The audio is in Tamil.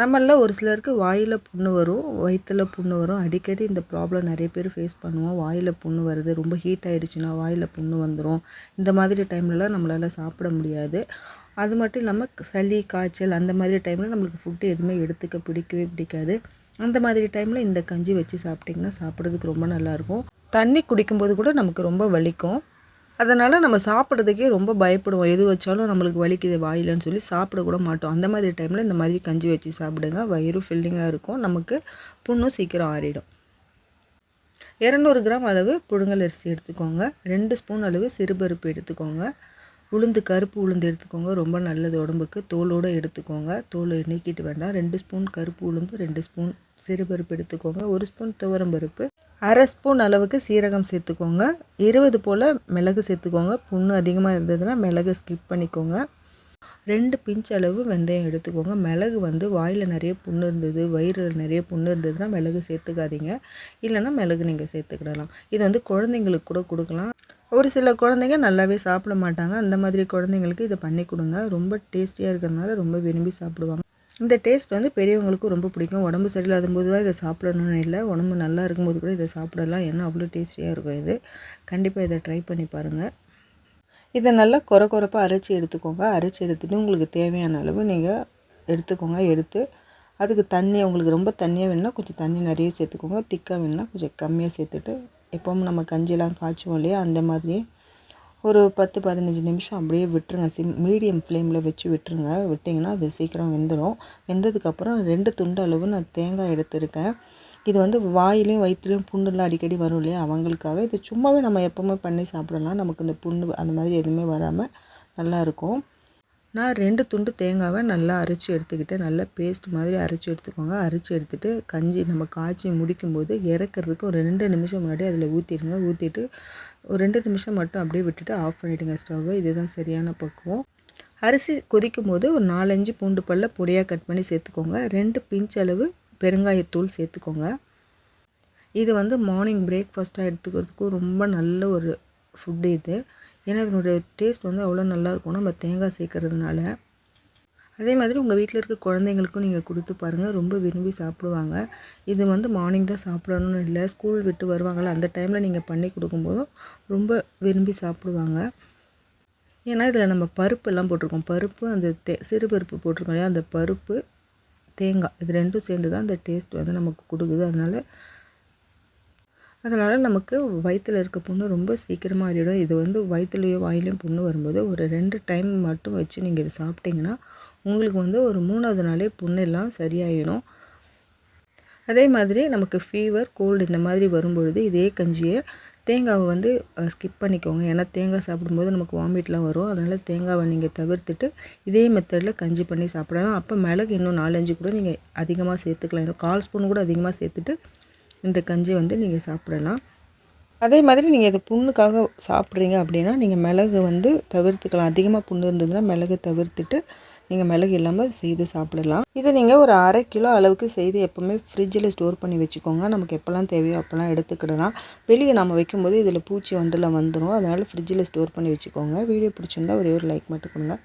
நம்மளில் ஒரு சிலருக்கு வாயில் புண்ணு வரும் வயிற்றில் புண்ணு வரும். அடிக்கடி இந்த ப்ராப்ளம் நிறைய பேர் ஃபேஸ் பண்ணுவோம். வாயில் புண்ணு வருது ரொம்ப ஹீட் ஆகிடுச்சுன்னா வாயில் புண்ணு வந்துடும் இந்த மாதிரி டைம்லலாம் நம்மளால் சாப்பிட முடியாது. அது மட்டும் இல்லாமல் சளி காய்ச்சல் அந்த மாதிரி டைமில் நம்மளுக்கு ஃபுட்டு எதுவுமே எடுத்துக்க பிடிக்கவே பிடிக்காது. அந்த மாதிரி டைமில் இந்த கஞ்சி வச்சு சாப்பிட்டிங்கன்னா சாப்பிட்றதுக்கு ரொம்ப நல்லாயிருக்கும் தண்ணி குடிக்கும்போது கூட நமக்கு ரொம்ப வலிக்கும். அதனால் நம்ம சாப்பிட்றதுக்கே ரொம்ப பயப்படுவோம். எது வச்சாலும் நம்மளுக்கு வலிக்குது வாயிலன்னு சொல்லி சாப்பிடக்கூட மாட்டோம். அந்த மாதிரி டைமில் இந்த மாதிரி கஞ்சி வச்சு சாப்பிடுங்க. வயிறு ஃபில்லிங்காக இருக்கும். நமக்கு புண்ணும் சீக்கிரம் ஆறிடும். இரநூறு கிராம் அளவு புழுங்கல் அரிசி எடுத்துக்கோங்க. ரெண்டு ஸ்பூன் அளவு சிறுபருப்பு எடுத்துக்கோங்க. உளுந்து கருப்பு உளுந்து எடுத்துக்கோங்க. ரொம்ப நல்லது உடம்புக்கு. தோலோடு எடுத்துக்கோங்க. தோல் நீக்கிட்டு வேண்டாம். ரெண்டு ஸ்பூன் கருப்பு உளுந்து ரெண்டு ஸ்பூன் சிறுபருப்பு எடுத்துக்கோங்க. ஒரு ஸ்பூன் துவரம்பருப்பு அரை ஸ்பூன் அளவுக்கு சீரகம் சேர்த்துக்கோங்க. இருபது போல் மிளகு சேர்த்துக்கோங்க. புண்ணு அதிகமாக இருந்ததுன்னா மிளகு ஸ்கிப் பண்ணிக்கோங்க. ரெண்டு பிஞ்ச் அளவு வெந்தயம் எடுத்துக்கோங்க. மிளகு வந்து வாயில் நிறைய புண்ணு இருந்தது வயிறு நிறைய புண்ணு இருந்ததுன்னா மிளகு சேர்த்துக்காதீங்க. இல்லைன்னா மிளகு நீங்கள் சேர்த்துக்கிடலாம். இது வந்து குழந்தைங்களுக்கு கூட கொடுக்கலாம். ஒரு சில குழந்தைங்க நல்லாவே சாப்பிட மாட்டாங்க. அந்த மாதிரி குழந்தைங்களுக்கு இதை பண்ணி கொடுங்க. ரொம்ப டேஸ்டியாக இருக்கிறதுனால ரொம்ப விரும்பி சாப்பிடுவாங்க. இந்த டேஸ்ட் வந்து பெரியவங்களுக்கும் ரொம்ப பிடிக்கும். உடம்பு சரியில்லாத போது தான் இதை சாப்பிடணும்னு இல்லை. உடம்பு நல்லா இருக்கும்போது கூட இதை சாப்பிடலாம். ஏன்னா அவ்வளோ டேஸ்டியாக இருக்கும் இது. கண்டிப்பாக இதை ட்ரை பண்ணி பாருங்கள் இதை நல்லா குறை குறைப்பாக அரைச்சி எடுத்துக்கோங்க. அரைச்சி எடுத்துகிட்டு உங்களுக்கு தேவையான அளவு நீங்கள் எடுத்துக்கோங்க. எடுத்து அதுக்கு தண்ணி உங்களுக்கு ரொம்ப தண்ணியாக வேணுன்னா கொஞ்சம் தண்ணி நிறைய சேர்த்துக்கோங்க. திக்காக வேணுன்னா கொஞ்சம் கம்மியாக சேர்த்துட்டு எப்பவும் நம்ம கஞ்சிலாம் காய்ச்சுவோம் இல்லையா? அந்த மாதிரி. ஒரு பத்து பதினஞ்சு நிமிஷம் அப்படியே விட்டுருங்க. சிம் மீடியம் ஃப்ளேமில் வச்சு விட்டுருங்க. விட்டிங்கன்னா அது சீக்கிரம் வெந்துடும் வெந்ததுக்கப்புறம் ரெண்டு துண்டு அளவு நான் தேங்காய் எடுத்திருக்கேன். இது வந்து வாயிலையும் வயிற்றுலையும் புண்ணுலாம் அடிக்கடி வரும் இல்லையா? அவங்களுக்காக இது சும்மாவே நம்ம எப்போவுமே பண்ணி சாப்பிடலாம். நமக்கு இந்த புண்ணு அந்த மாதிரி எதுவுமே வராமல் நல்லாயிருக்கும் நான் ரெண்டு துண்டு தேங்காவை நல்லா அரைச்சி எடுத்துக்கிட்டு நல்லா பேஸ்ட் மாதிரி அரைச்சி எடுத்துக்கோங்க. அரைச்சி எடுத்துகிட்டு கஞ்சி நம்ம காய்ச்சி முடிக்கும்போது இறக்குறதுக்கு ஒரு ரெண்டு நிமிஷம் முன்னாடி அதில் ஊற்றிடுங்க ஊற்றிட்டு ஒரு ரெண்டு நிமிஷம் மட்டும் அப்படியே விட்டுட்டு ஆஃப் பண்ணிவிடுங்க ஸ்டவ்வை இதுதான் சரியான பக்குவம். அரிசி கொதிக்கும் போது ஒரு நாலஞ்சு பூண்டு பல்ல பொடியாக கட் பண்ணி சேர்த்துக்கோங்க. ரெண்டு பிஞ்ச் அளவு பெருங்காயத்தூள் சேர்த்துக்கோங்க. இது வந்து மார்னிங் பிரேக்ஃபாஸ்ட்டாக எடுத்துக்கிறதுக்கும் ரொம்ப நல்ல ஒரு ஃபுட்டு இது. ஏன்னா அதனுடைய டேஸ்ட் வந்து அவ்வளோ நல்லாயிருக்கும் நம்ம தேங்காய் சேர்க்கறதுனால. அதே மாதிரி உங்கள் வீட்டில் இருக்க குழந்தைங்களுக்கும் நீங்கள் கொடுத்து பாருங்கள் ரொம்ப விரும்பி சாப்பிடுவாங்க. இது வந்து மார்னிங் தான் சாப்பிடணும்னு இல்லை. ஸ்கூல் விட்டு வருவாங்கள்ல அந்த டைமில் நீங்கள் பண்ணி கொடுக்கும்போதும் ரொம்ப விரும்பி சாப்பிடுவாங்க. ஏன்னா இதில் நம்ம பருப்பு எல்லாம் போட்டிருக்கோம். பருப்பு அந்த தே சிறு பருப்பு போட்டிருக்கோம் இல்லையா? அந்த பருப்பு தேங்காய் இது ரெண்டும் சேர்ந்து தான் அந்த டேஸ்ட் வந்து நமக்கு கொடுக்குது. அதனால் அதனால் நமக்கு வயிற்றில் இருக்க புண்ணு ரொம்ப சீக்கிரமாக ஆறிடும் இது வந்து வயிற்றுலையோ வாயிலையும் புண்ணு வரும்போது ஒரு ரெண்டு டைம் மட்டும் வச்சு நீங்கள் இதை சாப்பிட்டிங்கன்னா உங்களுக்கு வந்து ஒரு மூணாவது நாளே புண்ணெல்லாம் சரியாயிடும். அதே மாதிரி நமக்கு ஃபீவர் கோல்டு இந்த மாதிரி வரும்பொழுது இதே கஞ்சியை தேங்காவை வந்து ஸ்கிப் பண்ணிக்கோங்க. ஏன்னா தேங்காய் சாப்பிடும்போது நமக்கு வாமிட்லாம் வரும். அதனால் தேங்காவை நீங்கள் தவிர்த்துட்டு இதே மெத்தடில் கஞ்சி பண்ணி சாப்பிடலாம். அப்போ மிளகு இன்னும் நாலஞ்சு கூட நீங்கள் அதிகமாக சேர்த்துக்கலாம். இன்னும் கால் ஸ்பூன் கூட அதிகமாக சேர்த்துட்டு இந்த கஞ்சி வந்து நீங்கள் சாப்பிடலாம். அதே மாதிரி நீங்கள் இதை புண்ணுக்காக சாப்பிட்றீங்க அப்படின்னா நீங்கள் மிளகு வந்து தவிர்த்துக்கலாம். அதிகமாக புண்ணு இருந்ததுன்னா மிளகு தவிர்த்துட்டு நீங்கள் மிளகு இல்லாமல் செய்து சாப்பிடலாம். இதை நீங்கள் ஒரு அரை கிலோ அளவுக்கு செய்து எப்போவுமே ஃப்ரிட்ஜில் ஸ்டோர் பண்ணி வச்சுக்கோங்க. நமக்கு எப்போல்லாம் தேவையோ அப்போல்லாம் எடுத்துக்கிடலாம். வெளியே நம்ம வைக்கும்போது இதில் பூச்சி வண்டில் வந்துடும் அதனால் ஃப்ரிட்ஜில் ஸ்டோர் பண்ணி வச்சுக்கோங்க. வீடியோ பிடிச்சிருந்தா ஒரே ஒரு லைக் மட்டும் கொடுங்க.